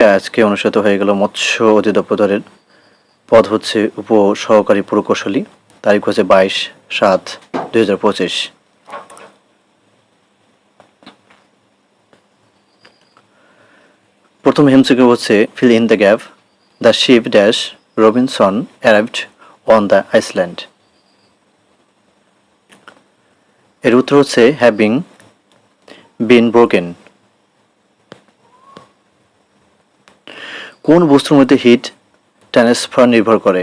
আজকে অনুষ্ঠিত হয়ে গেল মৎস্য অধিদপ্তরের পদ হচ্ছে উপ সহকারী প্রকৌশলী। তারিখ হচ্ছে বাইশ সাত দুই হাজার পঁচিশ। প্রথম হেমসিকে হচ্ছে fill in the gap, the ship dash Robinson arrived on the island. এর উত্তর হচ্ছে হ্যাভিং বিন ব্রোকেন। কোন বস্তুর মধ্যে হিট ট্রান্সফার নির্ভর করে?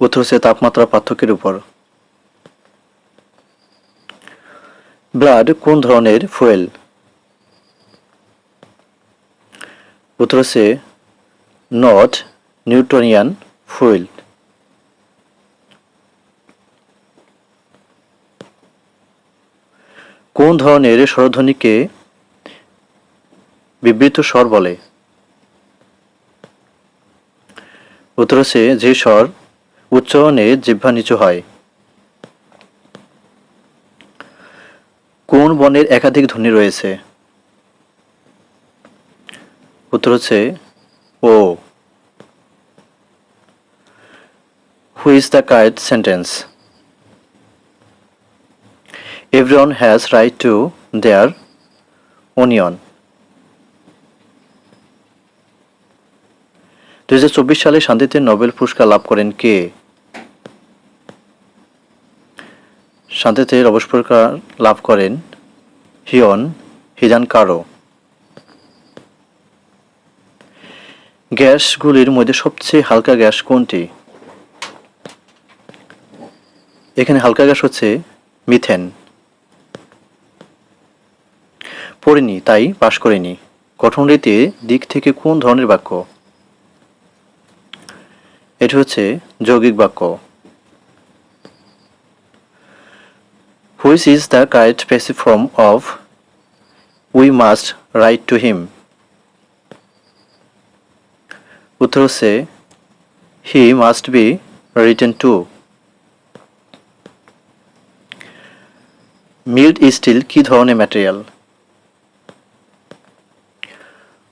উত্তর হচ্ছে তাপমাত্রা পার্থক্যের উপর। ব্লাড কোন ধরনের? ফুয়েল উত্তর হচ্ছে নট নিউটনিয়ান ফুয়েল কোন ধরনের স্বরধ্বনিকে বিবৃত স্বর বলে। উত্তর যে স্বর উচ্চারণে জিহ্বা নিচু হয়। কোন বনের একাধিক ধ্বনি রয়েছে? উত্তর হচ্ছে, ও। Who is the correct sentence everyone has right to their opinion দুই হাজার চব্বিশ সালে শান্তিতে নোবেল পুরস্কার লাভ করেন কে? শান্তিতে নোবেল পুরস্কার লাভ করেন হিয়ন হিজান কারও গ্যাসগুলির মধ্যে সবচেয়ে হালকা গ্যাস কোনটি? এখানে হালকা গ্যাস হচ্ছে মিথেন। পড়িনি তাই পাশ করিনি। গঠন রীতি দিক থেকে কোন ধরনের বাক্য? এটি হচ্ছে যৌগিক বাক্য। Which is the correct passive form of we must write to him উত্তর হচ্ছে he must be written to mild steel কি ধরনের ম্যাটেরিয়াল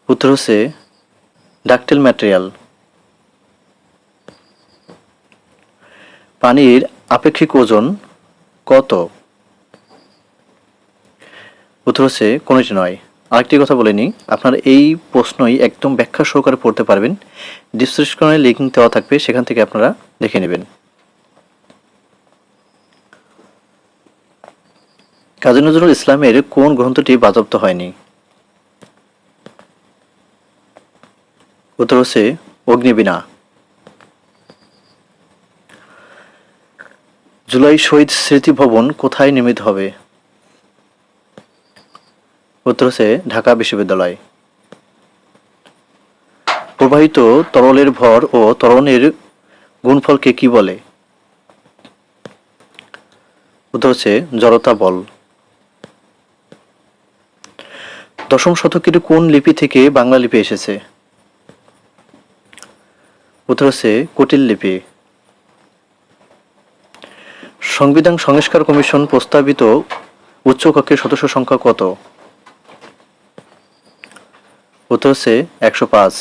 উত্তর হচ্ছে ডাকটেল ম্যাটেরিয়াল পানির আপেক্ষিক ওজন কত? উত্তর হচ্ছে কোনোটি নয়। আরেকটি কথা বলে নিই, আপনারা এই প্রশ্নই একদম ব্যাখ্যা সহকারে পড়তে পারবেন। ডিসক্রিপশনে লিঙ্ক দেওয়া থাকবে, সেখান থেকে আপনারা দেখে নেবেন। কাজী নজরুল ইসলামের কোন গ্রন্থটি বাজপ্ত হয়নি? উত্তর হচ্ছে অগ্নিবীণা। জুলাই শহীদ স্মৃতি ভবন কোথায় নির্মিত হবে? উত্তর হচ্ছে ঢাকা বিশ্ববিদ্যালয়। প্রবাহিত তরলের ভর ও তরণের গুণফলকে কি বলে? উত্তর হচ্ছে জড়তা বল। দশম শতকের কোন লিপি থেকে বাংলা লিপি এসেছে? উত্তর হচ্ছে কুটিল লিপি। সংবিধান সংস্কার কমিশন প্রস্তাবিত উচ্চকক্ষের সদস্য সংখ্যা কত? হচ্ছে একশো পাঁচ।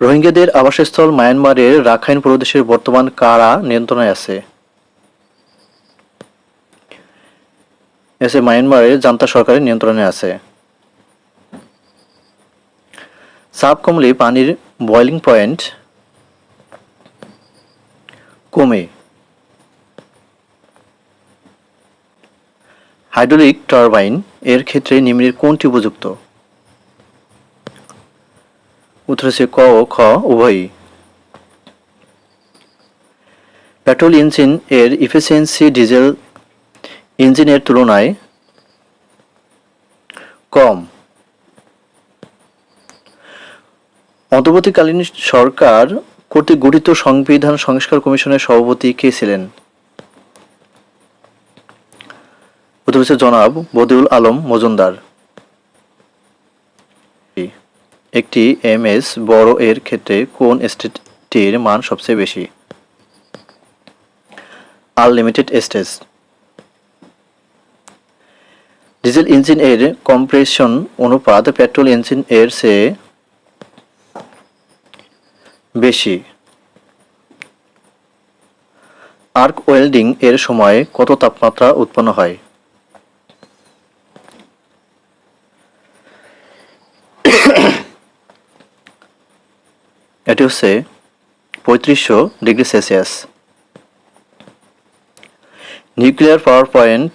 রোহিঙ্গাদের আবাসস্থল মায়ানমারের রাখাইন প্রদেশের বর্তমান কারা নিয়ন্ত্রণে আছে? এসে মায়ানমারের জান্তা সরকারের নিয়ন্ত্রণে আছে। চাপ কমলে পানির বয়লিং পয়েন্ট কমে। হাইড্রোলিক টারবাইন এর ক্ষেত্রে নিম্নের কোনটি উপযুক্ত? উত্তর হচ্ছে ক ও খ, উভয়ই। পেট্রোল ইঞ্জিন এর ইফিসিয়েন্সি ডিজেল ইঞ্জিনের তুলনায় কম। অন্তর্বর্তীকালীন সরকার কর্তৃক গঠিত সংবিধান সংস্কার কমিশনের সভাপতি কে ছিলেন? উত্তর হচ্ছে জনাব বদিউল আলম মজুমদার। একটি এম এস বড় এর ক্ষেত্রে কোন স্টেটটির মান সবচেয়ে বেশি? আনলিমিটেড স্টেজ ডিজেল ইঞ্জিন এর কম্প্রেশন অনুপাত পেট্রোল ইঞ্জিন এর চেয়ে বেশি। আর্ক ওয়েল্ডিং এর সময় কত তাপমাত্রা উৎপন্ন হয়? এটি হচ্ছে পঁয়ত্রিশশো degree Celsius. Nuclear power point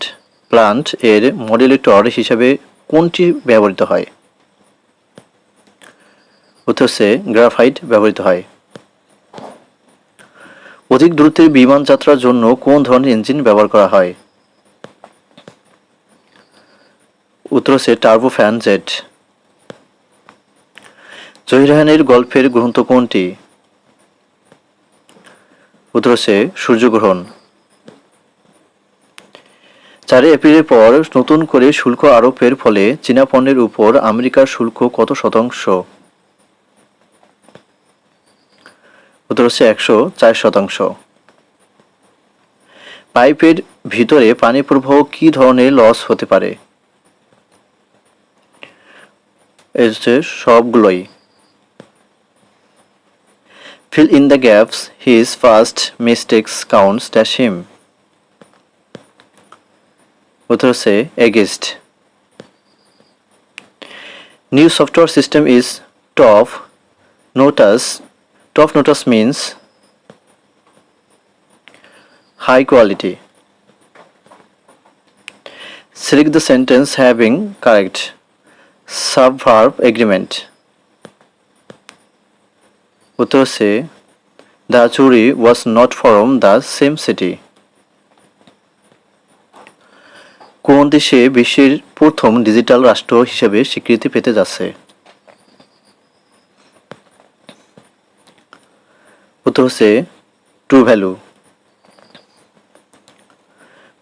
plant এর মডেলেটর হিসাবে কোনটি ব্যবহৃত হয়? উত্তর হচ্ছে গ্রাফাইট ব্যবহৃত হয়। অধিক দূরত্বের বিমান যাত্রার জন্য কোন ধরনের ইঞ্জিন ব্যবহার করা হয়? উত্তর হচ্ছে টার্বোফ্যান জেট জহিরাহানের গল্পের গ্রন্থ কোনটি? উত্তর হচ্ছে সূর্যগ্রহণ। চারই এপ্রিলের পর নতুন করে শুল্ক আরোপের ফলে চীনা পণ্যের উপর আমেরিকার শুল্ক কত শতাংশ? হচ্ছে একশো চার শতাংশ। পাইপের ভিতরে পানি প্রবাহ কি ধরনের লস হতে পারে? সবগুলোই। Fill in the gaps his first mistakes counts dash him হচ্ছে against new software system is top notch top notch means high quality. Select the sentence having correct subverb agreement. উত্তর হচ্ছে দ্য চুরি was not from the same city কোন দেশে বিশ্বের প্রথম digital রাষ্ট্র হিসেবে স্বীকৃতি পেতে যাচ্ছে উত্তর হচ্ছে ট্রু ভ্যালু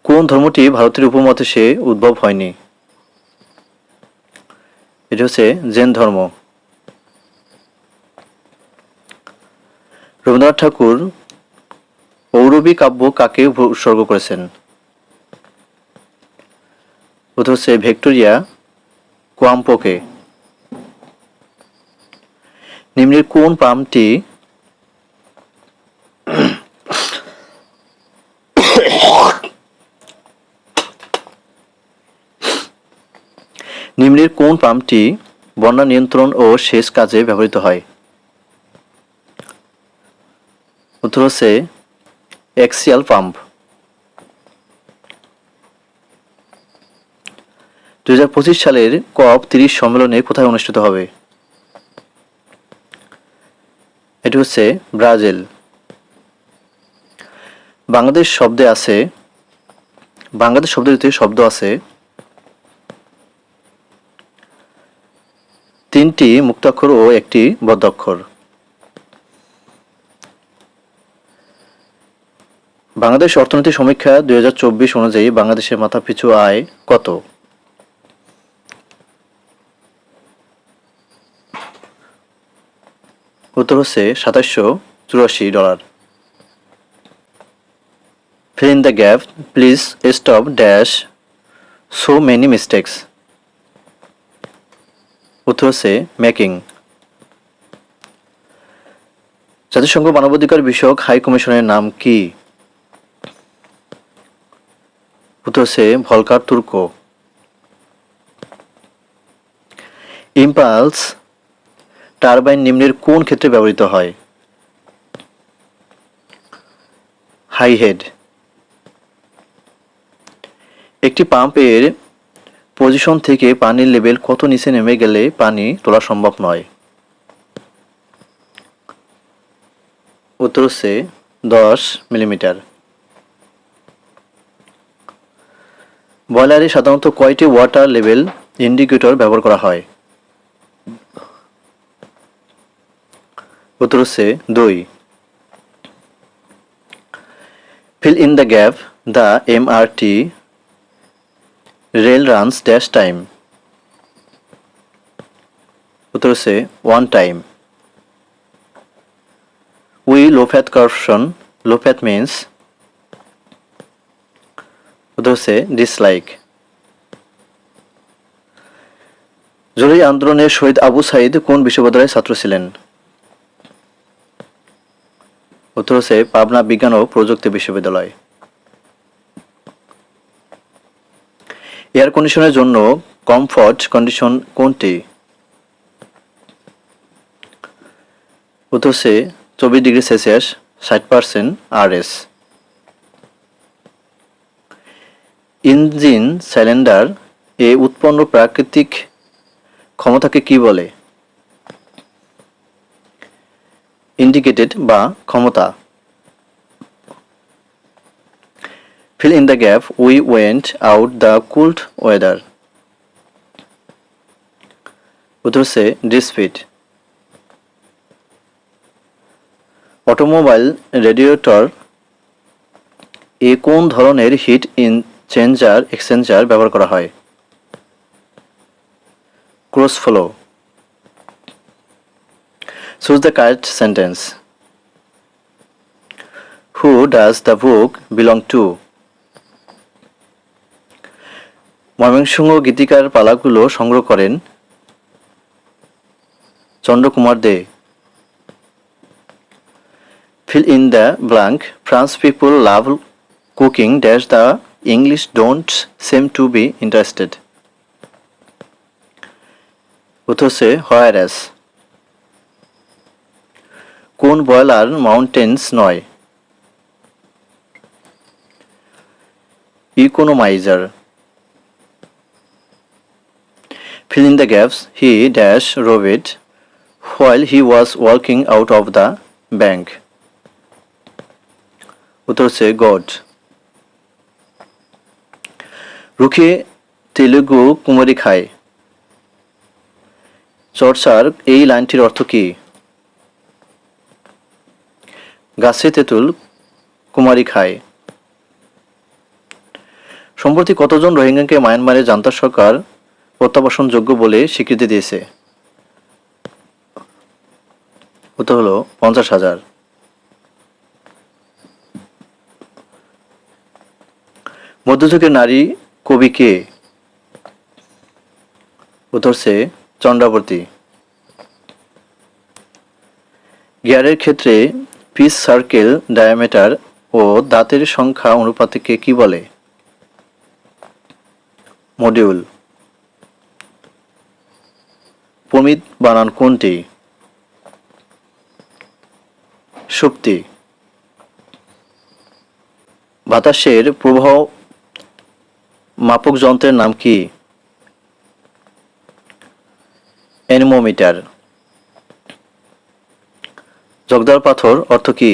কোন ধর্মটি ভারতের উপমহাদেশে উদ্ভব হয়নি? এটি হচ্ছে জৈন ধর্ম। রবীন্দ্রনাথ ঠাকুর ঔরবী কাব্য কাকে উৎসর্গ করেছেন? উত্তর হচ্ছে ভিক্টোরিয়া কোয়াম্পোকে। নিম্নের কোন পামটি নিম্নের কোন পাম্পটি বন্যা নিয়ন্ত্রণ ও সেচ কাজে ব্যবহৃত হয়? উত্তর হচ্ছে এক্সিয়াল পাম্প। দুই হাজার পঁচিশ সালের কপ তিরিশ সম্মেলনে কোথায় অনুষ্ঠিত হবে? এটি হচ্ছে ব্রাজিল। বাংলাদেশ শব্দে আছে বাংলাদেশ শব্দটিতে শব্দ আছে তিনটি মুক্তাক্ষর ও একটি বদ্ধাক্ষর। বাংলাদেশ অর্থনীতি সমীক্ষা দুই হাজার চব্বিশ অনুযায়ী বাংলাদেশের মাথাপিছু আয় কত? উত্তর হচ্ছে সাতাশশো চুরাশি dollar. Fill in the gap please stop dash so many mistakes হচ্ছে মেকিং জাতিসংঘ মানবাধিকার বিষয়ক হাই কমিশনের নাম কি? উত্তর ভলকার তুর্ক। ইম্পালস টারবাইন নিম্নের কোন ক্ষেত্রে ব্যবহৃত হয়? High head. একটি পাম্পের পজিশন থেকে পানির লেভেল কত নিচে নেমে গেলে পানি তোলা সম্ভব নয়? উত্তর হচ্ছে দশ মিলিমিটার। বয়লারে সাধারণত কয়টি ওয়াটার লেভেল ইন্ডিকেটর ব্যবহার করা হয়? উত্তর হচ্ছে দুই। Fill in the gap, the mrt rail runs dash time. উত্তর হচ্ছে one time we loaf at corruption loaf at means, উত্তর হচ্ছে dislike. জরুরি আন্দোলনে শহীদ আবু সাইদ কোন বিশ্ববিদ্যালয়ের ছাত্র ছিলেন? উত্তর হচ্ছে পাবনা বিজ্ঞান ও প্রযুক্তি বিশ্ববিদ্যালয়। এয়ার কন্ডিশনের জন্য কমফর্ট কন্ডিশন কোনটি? উত্তর চব্বিশ ডিগ্রি সেলসিয়াস, ষাট পার্সেন্ট আর এস ইঞ্জিন সিলিন্ডার এ উৎপন্ন প্রাকৃতিক ক্ষমতাকে কি বলে? ইন্ডিকেটেড বা ক্ষমতা। Fill in the gap, we went out the cold weather. উত্তর হচ্ছে ডিসপিট অটোমোবাইল রেডিয়েটর এ কোন ধরনের হিট ইন চেঞ্জার এক্সচেঞ্জার ব্যবহার করা হয়? Cross flow choose the correct sentence who does the book belong to Mymensingh গীতিকার পালাগুলো সংগ্রহ করেন Chandrakumar De. Fill in the blank France people love cooking dash the English don't seem to be interested উথসে whereas কোন boiler mountings নয়? Economiser fill in the gaps, he dash robed while he was walking out of the bank. উত্তর হচ্ছে god. রুখে তেলুগু কুমারী খায়। চর্চার এই লাইনটির অর্থ কি? গাছে তেঁতুল কুমারী খায়। সম্প্রতি কতজন রোহিঙ্গাকে মায়ানমারে জান্তা সরকার প্রত্যাবাসনযোগ্য বলে স্বীকৃতি দিয়েছে। উত্তর হলো পঞ্চাশ হাজার। মধ্যযুগের নারী কবি কে? উত্তর সে গিয়ারের ক্ষেত্রে পিস সার্কেল, ডায়ামিটার ও দাঁতের সংখ্যা অনুপাতকে কি বলে? মডিউল। প্রমিত বানান কোনটি? সুপ্তি বাতাসের প্রবাহ মাপক যন্ত্রের নাম কি? অ্যানিমোমিটার জগদার পাথর অর্থ কি?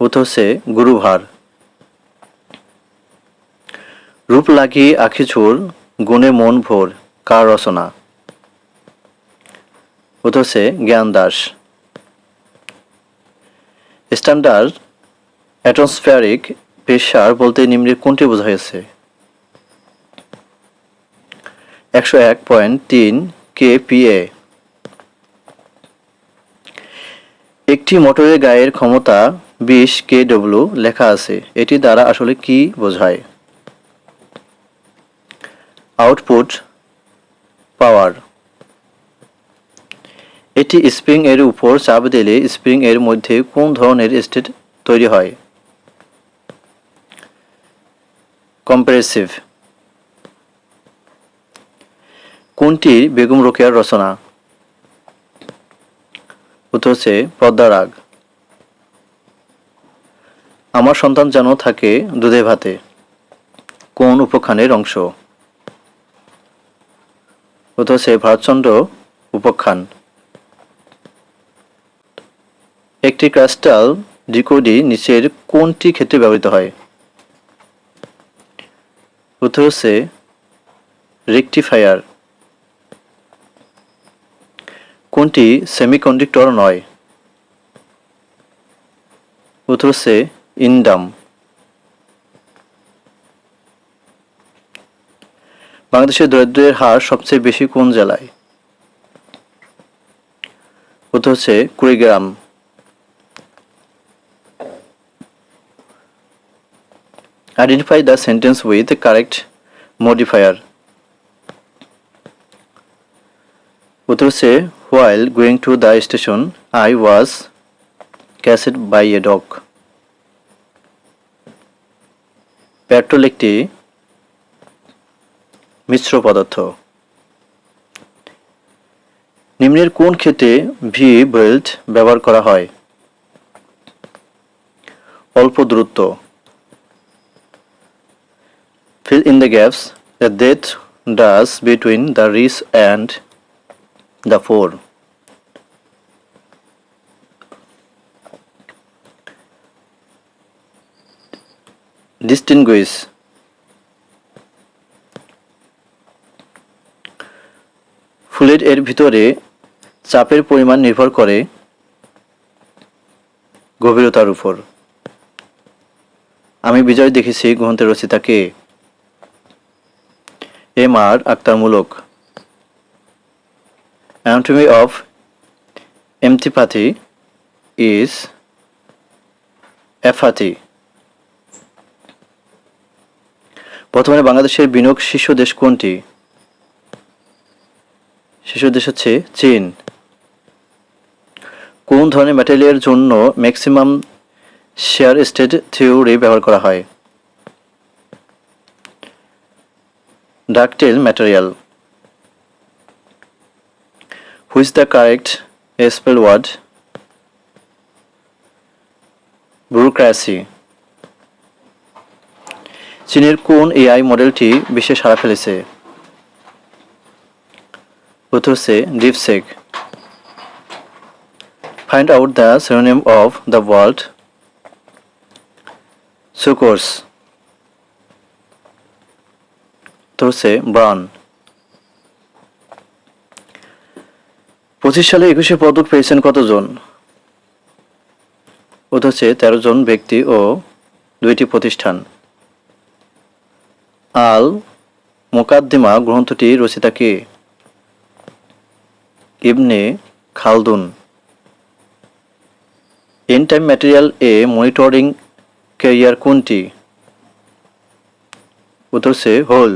উত্তর হচ্ছে গুরুভার। রূপ লাগিয়ে আখি চোর গুণে মন ভোর। কার রচনা? উত্তর হচ্ছে জ্ঞান দাস। স্ট্যান্ডার্ড অ্যাটমসফিয়ারিক প্রেশার বলতে নিম্নের কোনটি বোঝা হয়েছে? একশো এক পয়েন্ট তিন কে পিএ একটি মোটরের গায়ের ক্ষমতা বিশ কে ডব্লিউ লেখা আছে। এটি দ্বারা আসলে কি বোঝায়? Output power. এটি স্প্রিং এর উপর চাপ দিলে স্প্রিং এর মধ্যে কোন ধরনের স্টেট তৈরি হয়? কম্পারেসিভ। কোনটি বেগম রোকেয়ার রচনা? উত্তর পদ্মারাগ আমার সন্তান যেন থাকে দুধে ভাতে। কোন উপখানের অংশ? উত্তর হচ্ছে ভারতচন্দ্র উপখ্যান একটি ক্রাস্টাল ডিকোডি নিচের কোনটি ক্ষেত্রে ব্যবহৃত হয়। উত্তর হচ্ছে রেকটিফায়ার। কোনটি সেমিকন্ডাক্টর নয়। উত্তর হচ্ছে ইন্ডাম। বাংলাদেশের দরিদ্রের হার সবচেয়ে বেশি কোন জেলায়? উত্তর হচ্ছে Kurigram. Identify sentence with the correct modifier. উত্তর হচ্ছে while going to the station I was chased by a dog petrol একটি মিশ্র পদার্থ। নিম্নের কোন ক্ষেত্রে ভি বেল্ট ব্যবহার করা হয়? অল্প দূরত্ব। Fill in the gaps the death does between the rich and the poor distinguish ফুলের এর ভিতরে চাপের পরিমাণ নির্ভর করে গভীরতার উপর। আমি বিজয় দেখেছি গ্রন্থের রচিতাকে। M R আক্তারমূলক। Anatomy of empathy is apathy বর্তমানে বাংলাদেশের বিনিয়োগ শীর্ষ দেশ কোনটি? শীর্ষ দেশ হচ্ছে চীন। কোন ধরনের ম্যাটেরিয়ালের জন্য ম্যাক্সিমাম শেয়ার স্টেট থিওরি ব্যবহার করা হয়? Ductile material which the correct spell word bureaucracy চীনের কোন এআই মডেলটি বিশ্বে সাড়া ফেলেছে? উত্তর হচ্ছে DeepSeek find out the synonym of the word succour উত্তর হচ্ছে ব্রান পঁচিশ সালে একুশে পদক পেয়েছেন কতজন? উত্তর হচ্ছে তেরো জন ব্যক্তি ও দুইটি প্রতিষ্ঠান। আল মোকাদ্দিমা গ্রন্থটি রচিতা কে? Ibn Khaldun. N type material এ মনিটরিং ক্যারিয়ার কোনটি? উত্তর হচ্ছে হোল।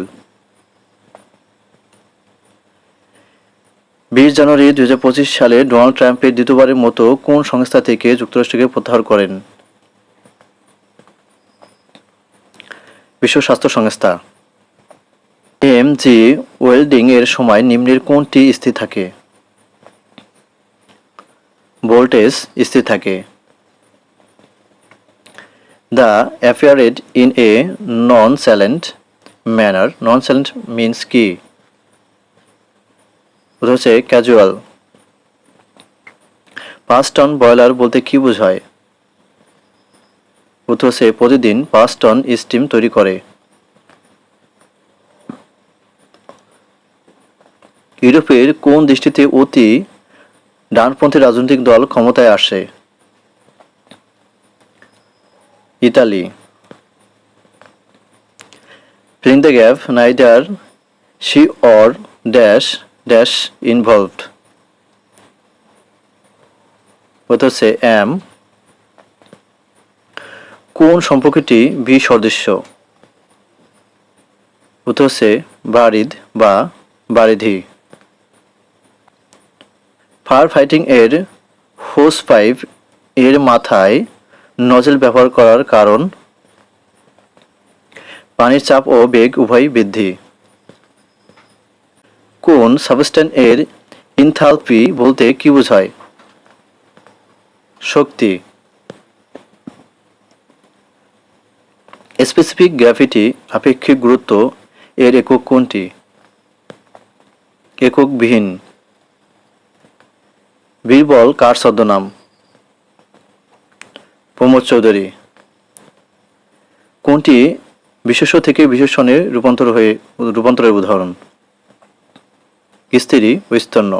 বিশ জানুয়ারি দুই হাজার পঁচিশ সালে ডোনাল্ড ট্রাম্পের দ্বিতীয়বারের মতো কোন সংস্থা থেকে যুক্তরাষ্ট্রকে প্রত্যাহার করেন? বিশ্ব স্বাস্থ্য সংস্থা। এম জি ওয়েল্ডিং এর সময় নিম্নের কোনটি স্থির থাকে? ভোল্টেজ স্থির থাকে। The appeared in a nonchalant manner nonchalant means কি হচ্ছে ক্যাজুয়াল পাঁচ টন ব্রয়লার বলতে কি বোঝায়? উত্তর হচ্ছে প্রতিদিন পাঁচ টন স্টিম তৈরি করে। ইউরোপের কোন দৃষ্টিতে অতি ডানপন্থী রাজনৈতিক দল ক্ষমতায় আসে। Italy. Filling the gap neither she or dash dash উত্তর হচ্ছে এম কোন সম্পর্কটি বি সদস্য উত্তর হচ্ছে বারিদ বা বারিধি। ফায়ার ফাইটিং এর হোস পাইপ এর মাথায় নজল ব্যবহার করার কারণ পানির চাপ ও বেগ উভয় বৃদ্ধি। কোন সাবস্টেন্স এর ইনথালপি বলতে কি বোঝায়? শক্তি। স্পেসিফিক গ্র্যাভিটি আপেক্ষিক গুরুত্ব এর একক কোনটি? এককবিহীন বীরবল কার ছদ্মনাম? প্রমোদ চৌধুরী। কোনটি বিশেষ থেকে বিশেষণে রূপান্তর হয়ে রূপান্তরের উদাহরণ? স্ত্রী, ও স্তন্য।